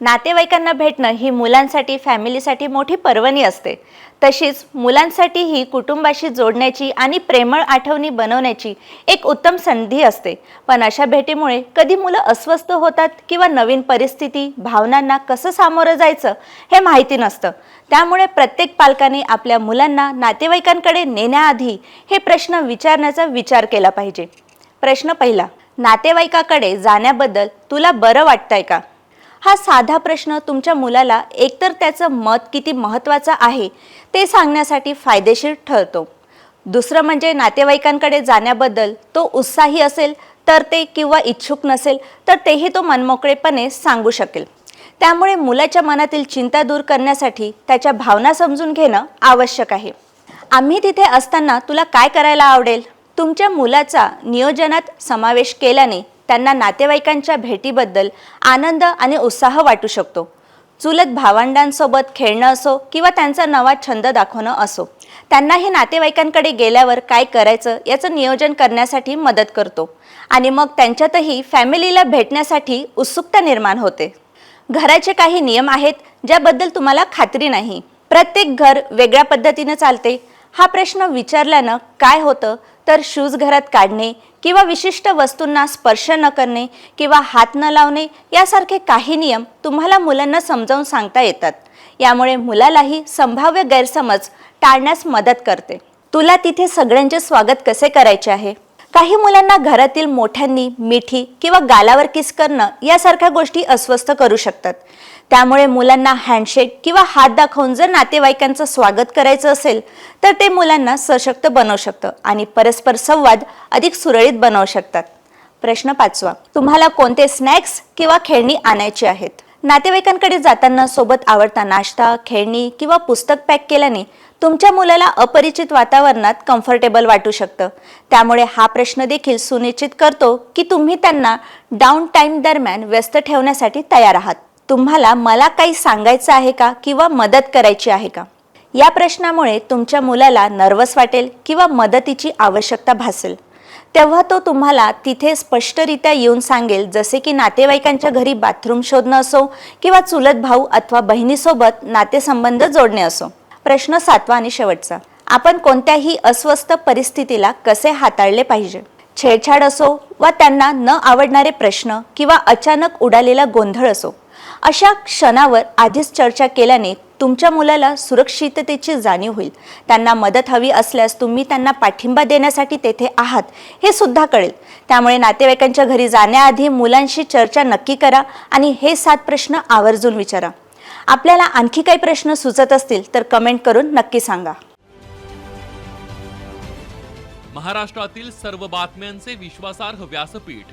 नातेवाईकांना भेटणं ही मुलांसाठी फॅमिलीसाठी मोठी पर्वणी असते. तशीच मुलांसाठी ही कुटुंबाशी जोडण्याची आणि प्रेमळ आठवणी बनवण्याची एक उत्तम संधी असते. पण अशा भेटीमुळे कधी मुलं अस्वस्थ होतात किंवा नवीन परिस्थिती भावनांना कसं सामोरं जायचं हे माहिती नसतं. त्यामुळे प्रत्येक पालकाने आपल्या मुलांना नातेवाईकांकडे नेण्याआधी हे प्रश्न विचारण्याचा विचार केला पाहिजे. प्रश्न पहिला नातेवाईकाकडे जाण्याबद्दल तुला बरं वाटतंय का? हा साधा प्रश्न तुमच्या मुलाला एकतर त्याचं मत किती महत्त्वाचं आहे ते सांगण्यासाठी फायदेशीर ठरतो. दुसरं म्हणजे नातेवाईकांकडे जाण्याबद्दल तो उत्साही असेल तर ते किंवा इच्छुक नसेल तर तेही तो मनमोकळेपणे सांगू शकेल. त्यामुळे मुलाच्या मनातील चिंता दूर करण्यासाठी त्याच्या भावना समजून घेणं आवश्यक आहे. आम्ही तिथे असताना तुला काय करायला आवडेल? तुमच्या मुलाचा नियोजनात समावेश केल्याने त्यांना नातेवाईकांच्या भेटीबद्दल आनंद आणि उत्साह वाटू शकतो. चुलत भावंडांसोबत खेळणं असो किंवा त्यांचा नवा छंद दाखवणं असो त्यांनाही नातेवाईकांकडे गेल्यावर काय करायचं याचं नियोजन करण्यासाठी मदत करतो आणि मग त्यांच्यातही फॅमिलीला भेटण्यासाठी उत्सुकता निर्माण होते. घराचे काही नियम आहेत ज्याबद्दल तुम्हाला खात्री नाही. प्रत्येक घर वेगळ्या पद्धतीनं चालते हा प्रश्न विचारल्यानं काय होतं? तर शूज घरात काढणे किंवा विशिष्ट वस्तूंना स्पर्श न करणे किंवा हात न लावणे यासारखे काही नियम तुम्हाला मुलांना समजावून सांगता येतात. यामुळे मुलालाही संभाव्य गैरसमज टाळण्यास मदत करते. तुला तिथे सगळ्यांचे स्वागत कसे करायचे आहे? काही मुलांना घरातील मोठ्यांनी मिठी किंवा गालावर किस करणं यासारख्या गोष्टी अस्वस्थ करू शकतात. त्यामुळे मुलांना हँडशेक किंवा हात दाखवून जर नातेवाईकांचं स्वागत करायचं असेल तर ते मुलांना सशक्त बनवू शकतं आणि परस्पर संवाद अधिक सुरळीत बनवू शकतात. प्रश्न पाचवा तुम्हाला कोणते स्नॅक्स किंवा खेळणी आणायची आहेत? नातेवाईकांकडे जाताना सोबत आवडता नाश्ता खेळणी किंवा पुस्तक पॅक केल्याने तुमच्या मुलाला अपरिचित वातावरणात कम्फर्टेबल वाटू शकतं. त्यामुळे हा प्रश्न देखील सुनिश्चित करतो की तुम्ही त्यांना डाऊन टाईम दरम्यान व्यस्त ठेवण्यासाठी तयार आहात. तुम्हाला मला काही सांगायचं आहे का किंवा मदत करायची आहे का? या प्रश्नामुळे तुमच्या मुलाला नर्वस वाटेल किंवा मदतीची आवश्यकता भासेल. तेव्हा तो तुम्हाला तिथे स्पष्टरित्या येऊन सांगेल जसे की नातेवाईकांच्या घरी बाथरूम शोधणं असो किंवा चुलत भाऊ अथवा बहिणीसोबत नातेसंबंध जोडणे असो. प्रश्न सातवा आणि शेवटचा. आपण कोणत्याही अस्वस्थ परिस्थितीला कसे हाताळले पाहिजे? छेडछाड असो वा त्यांना न आवडणारे प्रश्न किंवा अचानक उडालेला गोंधळ असो अशा क्षणावर आधीच चर्चा केल्याने तुमच्या मुलाला सुरक्षिततेची जाणीव होईल. त्यांना मदत हवी असल्यास तुम्ही त्यांना पाठिंबा देण्यासाठी तेथे आहात हे सुद्धा कळेल. त्यामुळे नातेवाईकांच्या घरी जाण्याआधी मुलांशी चर्चा नक्की करा आणि हे सात प्रश्न आवर्जून विचारा. आपल्याला आणखी काही प्रश्न सुचत असतील तर कमेंट करून नक्की सांगा. महाराष्ट्रातील सर्व बातम्यांचे विश्वासार्ह व्यासपीठ